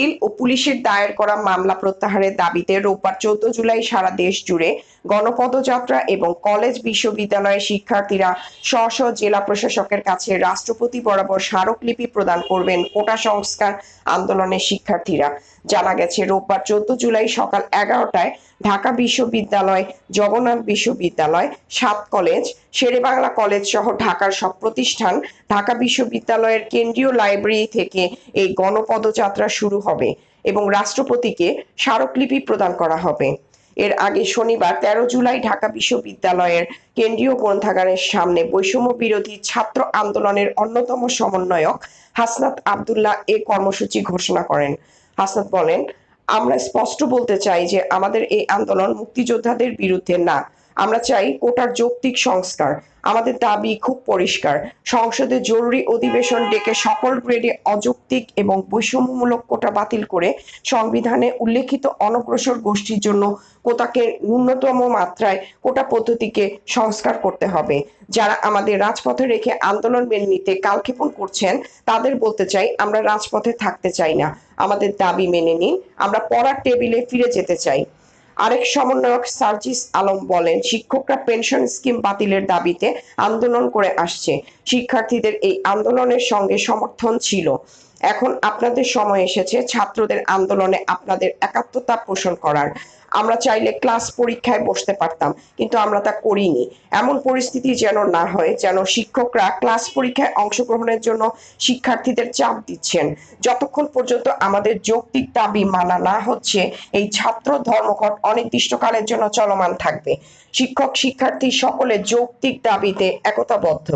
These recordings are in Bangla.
বাতিল ও পুলিশের দায়ের করা মামলা প্রত্যাহারের দাবিতে রোববার চোদ্দ জুলাই সারা দেশ জুড়ে গণপদযাত্রা এবং কলেজ বিশ্ববিদ্যালয়ের শিক্ষার্থীরা স্ব স্ব জেলা প্রশাসকের কাছে রাষ্ট্রপতি বরাবর স্মারকলিপি প্রদান করবেন কোটা সংস্কার আন্দোলনের শিক্ষার্থীরা। জানা গেছে, রোববার চোদ্দ জুলাই সকাল এগারোটায় ঢাকা বিশ্ববিদ্যালয়, জগন্নাথ বিশ্ববিদ্যালয়, সাত কলেজ, শেরেবাংলা কলেজ সহ ঢাকার সব প্রতিষ্ঠান ঢাকা বিশ্ববিদ্যালয়ের কেন্দ্রীয় লাইব্রেরি থেকে এই গণপদযাত্রা শুরু হবে এবং রাষ্ট্রপতিকে স্মারকলিপি প্রদান করা হবে। এর আগে শনিবার তেরো জুলাই ঢাকা বিশ্ববিদ্যালয়ের কেন্দ্রীয় গ্রন্থাগারের সামনে বৈষম্য বিরোধী ছাত্র আন্দোলনের অন্যতম সমন্বয়ক হাসনাত আবদুল্লাহ এ কর্মসূচি ঘোষণা করেন। হাসনাত বলেন, আমরা স্পষ্ট বলতে চাই যে আমাদের এই আন্দোলন মুক্তিযোদ্ধাদের বিরুদ্ধে না আমরা চাই কোটার যৌক্তিক সংস্কার। আমাদের দাবি খুব পরিষ্কার। সংসদে জরুরি অধিবেশন ডেকে সকল গ্রেডে অযৌক্তিক এবং বৈষম্যমূলক কোটা বাতিল করে সংবিধানে উল্লেখিত অনগ্রসর গোষ্ঠীর জন্য কোটাকে ন্যূনতম মাত্রায় কোটা পদ্ধতিকে সংস্কার করতে হবে। যারা আমাদের রাজপথে রেখে আন্দোলন মেনে নিতে কালক্ষেপণ করছেন, তাদের বলতে চাই আমরা রাজপথে থাকতে চাই না। আমাদের দাবি মেনে নিন। আমরা পড়ার টেবিলে ফিরে যেতে চাই। আরেক সমন্বয়ক সার্জিস আলম বলেন, শিক্ষকরা পেনশন স্কিম বাতিলের দাবিতে আন্দোলন করে আসছে। শিক্ষার্থীদের এই আন্দোলনের সঙ্গে সমর্থন ছিল। এখন আপনাদের সময় এসেছে ছাত্রদের আন্দোলনে আপনাদের একাত্মতা পোষণ করার। আমরা চাইলে ক্লাস পরীক্ষায় বসতে পারতাম, কিন্তু আমরা তা করিনি। এমন পরিস্থিতি যেন না হয়, যেন শিক্ষকরা ক্লাস পরীক্ষায় অংশগ্রহণের জন্য শিক্ষার্থীদের চাপ দিচ্ছেন। যতক্ষণ পর্যন্ত আমাদের যৌক্তিক দাবি মানা না হচ্ছে, এই ছাত্র ধর্মঘট অনির্দিষ্টকালের জন্য চলমান থাকবে। শিক্ষক শিক্ষার্থী সকলে যৌক্তিক দাবিতে একতাবদ্ধ।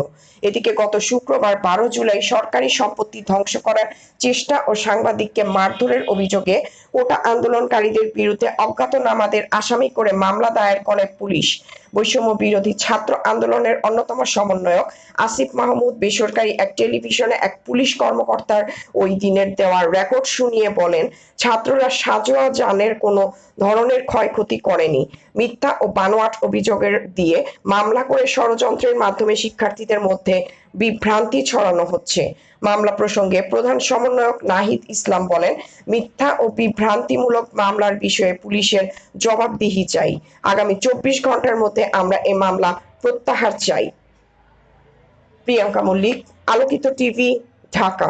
এদিকে গত শুক্রবার বারো জুলাই সরকারি সম্পত্তি ধ্বংস করার চেষ্টা ও সাংবাদিককে মারধরের অভিযোগে কোটা আন্দোলনকারীদের বিরুদ্ধে অজ্ঞাতনামাদের আসামি করে মামলা দায়ের করে পুলিশ। বৈষম্য বিরোধী ছাত্র আন্দোলনের অন্যতম সমন্বয়ক আসিফ মাহমুদ বেসরকারি এক টেলিভিশনে এক পুলিশ কর্মকর্তার ওই দিনের দেওয়া রেকর্ড শুনিয়ে বলেন, ছাত্ররা সাজোয়া জানের কোনো ধরনের ক্ষয়ক্ষতি করেনি। মিথ্যা ও বানোয়াট অভিযোগের দিয়ে মামলা করে ষড়যন্ত্রের মাধ্যমে শিক্ষার্থীদের মধ্যে বিভ্রান্তি ছড়ানো হচ্ছে। মামলা প্রসঙ্গে প্রধান সমন্বয়ক নাহিদ ইসলাম বলেন, মিথ্যা ও বিভ্রান্তিমূলক মামলার বিষয়ে পুলিশের জবাবদিহি চাই। আগামী চব্বিশ ঘণ্টার মধ্যে আমরা এ মামলা প্রত্যাহার চাই। প্রিয়াঙ্কা মল্লিক আলোকিত টিভি ঢাকা।